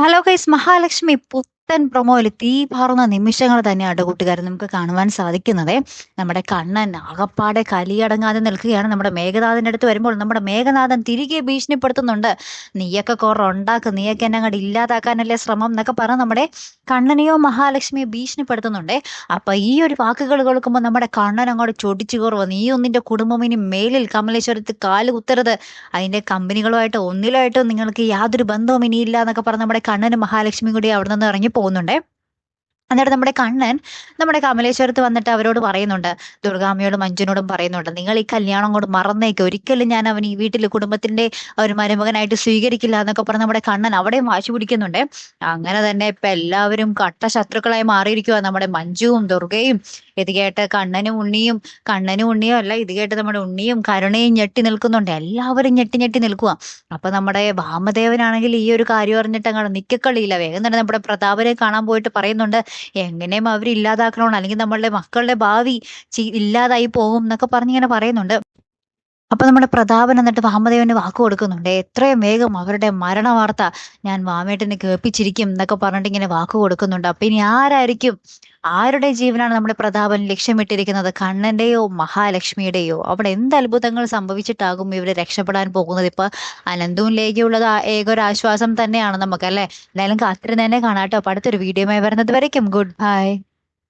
Hello गई महालक्ष्मी പുത്തൻ പ്രൊമോയിൽ തീ പാറുന്ന നിമിഷങ്ങൾ തന്നെയാണ് കൂട്ടുകാരെ നമുക്ക് കാണുവാൻ സാധിക്കുന്നത്. നമ്മുടെ കണ്ണൻ ആകപ്പാടെ കലിയടങ്ങാതെ നിൽക്കുകയാണ്. നമ്മുടെ മേഘനാഥന്റെ അടുത്ത് വരുമ്പോൾ നമ്മുടെ മേഘനാഥൻ തിരികെ ഭീഷണിപ്പെടുത്തുന്നുണ്ട്. നീയൊക്കെ കുറെ ഉണ്ടാക്കും നീയൊക്കെ എന്നെ അങ്ങോട്ട് ഇല്ലാതാക്കാനല്ലേ ശ്രമം എന്നൊക്കെ പറഞ്ഞ് നമ്മുടെ കണ്ണനെയോ മഹാലക്ഷ്മിയോ ഭീഷണിപ്പെടുത്തുന്നുണ്ട്. അപ്പൊ ഈ ഒരു വാക്കുകൾ കേൾക്കുമ്പോൾ നമ്മുടെ കണ്ണൻ അങ്ങോട്ട് ചൊടിച്ചു കുറവ് നീ ഒന്നിന്റെ കുടുംബം ഇനി മേലിൽ കമലേശ്വരത്ത് കാൽ കുത്തരുത്. അതിന്റെ കമ്പനികളുമായിട്ട് ഒന്നിലായിട്ടോ നിങ്ങൾക്ക് യാതൊരു ബന്ധവും ഇനിയില്ല എന്നൊക്കെ പറഞ്ഞ് നമ്മുടെ കണ്ണനും മഹാലക്ഷ്മിയും കൂടി അവിടെ നിന്ന് ഇറങ്ങി പോകുന്നുണ്ട്. എന്നിട്ട് നമ്മുടെ കണ്ണൻ നമ്മുടെ കമലേശ്വരത്ത് വന്നിട്ട് അവരോട് പറയുന്നുണ്ട്. ദുർഗാമ്മയോടും മഞ്ജുനോടും പറയുന്നുണ്ട്. നിങ്ങൾ ഈ കല്യാണം കൊണ്ട് മറന്നേക്ക്. ഒരിക്കലും ഞാൻ അവൻ ഈ വീട്ടിൽ കുടുംബത്തിന്റെ ഒരു മരുമകനായിട്ട് സ്വീകരിക്കില്ല എന്നൊക്കെ പറഞ്ഞ് നമ്മുടെ കണ്ണൻ അവിടെയും വാശി പിടിക്കുന്നുണ്ട്. അങ്ങനെ തന്നെ ഇപ്പൊ എല്ലാവരും കട്ട ശത്രുക്കളായി മാറിയിരിക്കുക നമ്മുടെ മഞ്ജുവും ദുർഗയും. ഇത് കേട്ട് കണ്ണനും ഉണ്ണിയും കണ്ണനും ഉണ്ണിയും അല്ല ഇത് കേട്ട് നമ്മുടെ ഉണ്ണിയും കരുണയും ഞെട്ടി നിൽക്കുന്നുണ്ട്. എല്ലാവരും ഞെട്ടി ഞെട്ടി നിൽക്കുക അപ്പൊ നമ്മുടെ വാമദേവനാണെങ്കിൽ ഈ ഒരു കാര്യം അറിഞ്ഞിട്ട് അങ്ങോട്ട് നിക്കക്കളിയില്ല വേഗം തന്നെ നമ്മുടെ പ്രതാപനെ കാണാൻ പോയിട്ട് പറയുന്നുണ്ട്. എങ്ങനെയും അവർ ഇല്ലാതാക്കണം അല്ലെങ്കിൽ നമ്മളുടെ മക്കളുടെ ഭാവി ഇല്ലാതായി പോകും എന്നൊക്കെ പറഞ്ഞിങ്ങനെ പറയുന്നുണ്ട്. അപ്പൊ നമ്മുടെ പ്രതാപൻ എന്നിട്ട് വാമദേവന് വാക്ക് കൊടുക്കുന്നുണ്ട്. എത്രയും വേഗം അവരുടെ മരണ വാർത്ത ഞാൻ വാമേട്ടനെ കേൾപ്പിച്ചിരിക്കും എന്നൊക്കെ പറഞ്ഞിട്ട് ഇങ്ങനെ വാക്ക് കൊടുക്കുന്നുണ്ട്. അപ്പൊ ഇനി ആരായിരിക്കും? ആരുടെ ജീവനാണ് നമ്മുടെ പ്രതാപൻ ലക്ഷ്യമിട്ടിരിക്കുന്നത്? കണ്ണന്റെയോ മഹാലക്ഷ്മിയുടെയോ? അവിടെ എന്ത് അത്ഭുതങ്ങൾ സംഭവിച്ചിട്ടാകും ഇവർ രക്ഷപ്പെടാൻ പോകുന്നത്? ഇപ്പൊ ആ- ഏക ഒരു ആശ്വാസം തന്നെയാണ് നമുക്ക് അല്ലെ? എന്തായാലും കാത്തിരുന്ന് തന്നെ കാണാട്ടോ അപ്പൊ അടുത്തൊരു വീഡിയോയുമായി വരുന്നത് വരയ്ക്കും. Good bye.